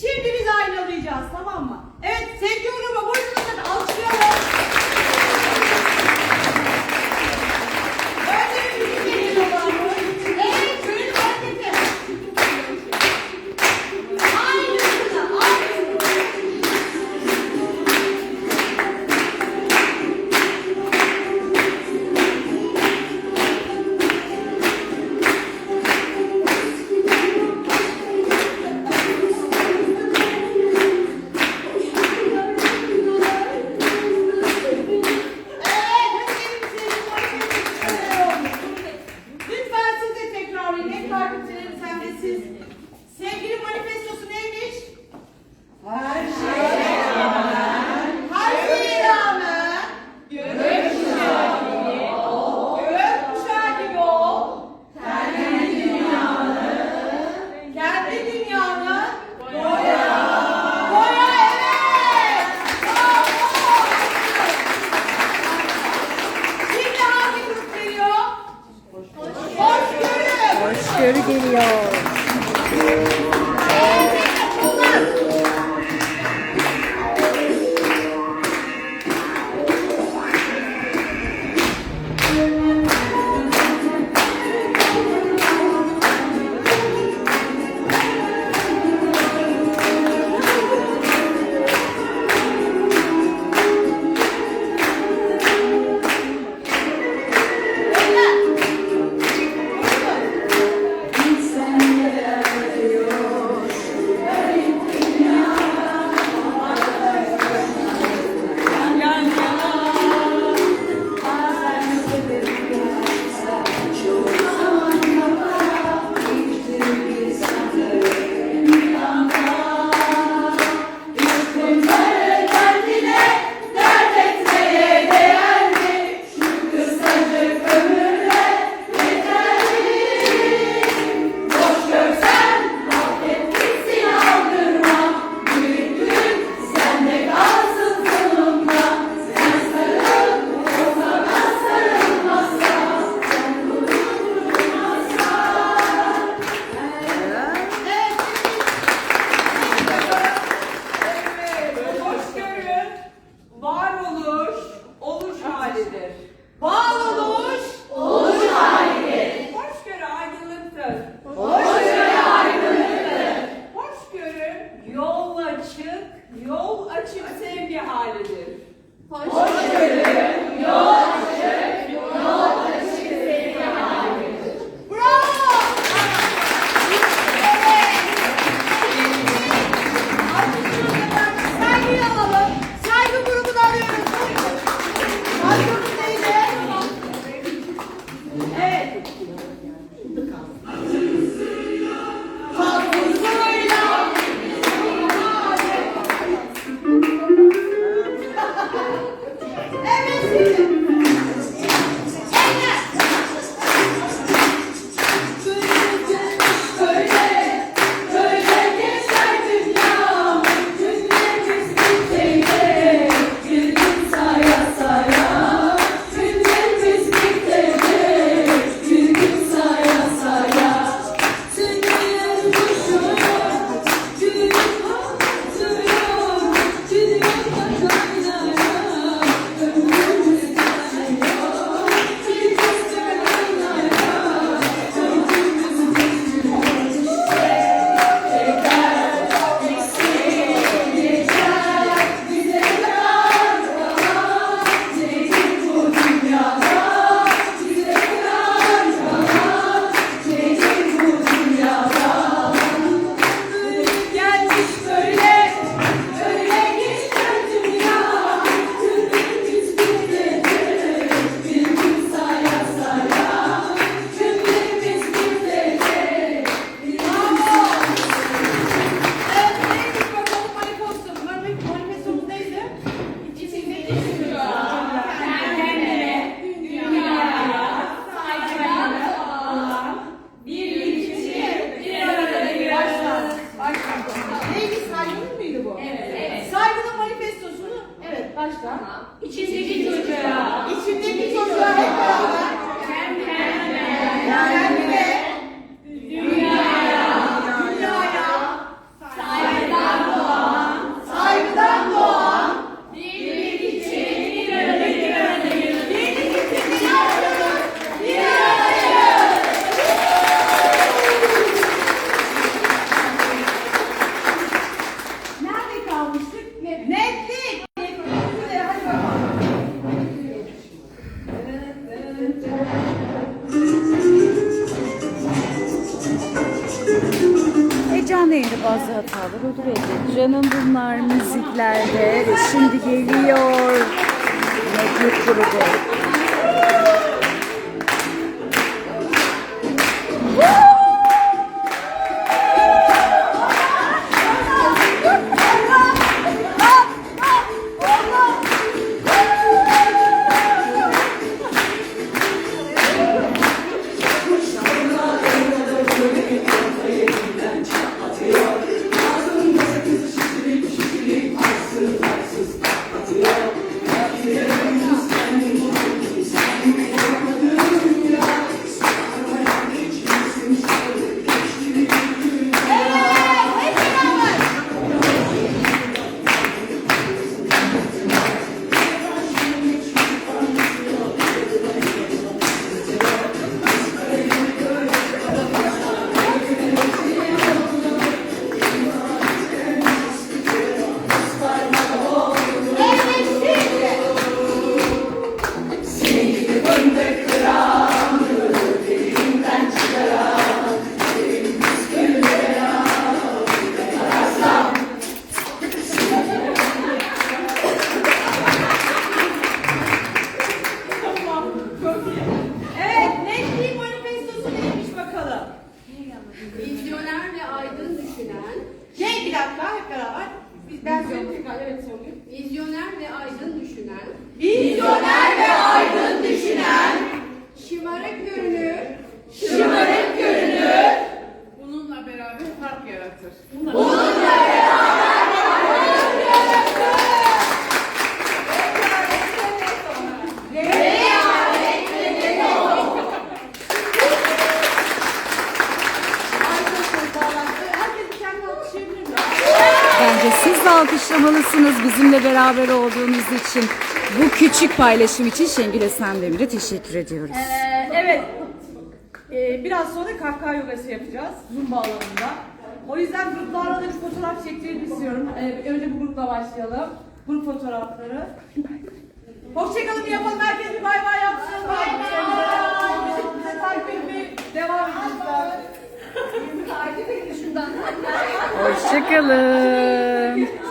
Şimdi biz aynalayacağız tamam mı? Evet Neydi saygının mıydı bu? Evet. evet. Saygının manifestosunu evet başla. Tamam. İçindeki çocuğa. İçindeki çocuğa hep beraber. Kem kem kem. Bazı hatalar elbet. Canım bunlar müziklerde şimdi geliyor. Mektup grubu. Evet vizyoner ve aydın düşünen, Vizyoner alkışlamalısınız bizimle beraber olduğunuz için. Bu küçük paylaşım için Şengül Esen Demir'e teşekkür ediyoruz. Ee, evet. Ee, biraz sonra kahkaha yogası yapacağız. Zumba alanında. O yüzden gruplarla da bir fotoğraf çektiğini istiyorum. Ee, önce bu grupla başlayalım. Grup fotoğrafları. Hoşçakalın yapalım. Herkes bir bay bay yapsın. Bay bay. Bizi, bizi takip etmeye devam edin. Hoşçakalın.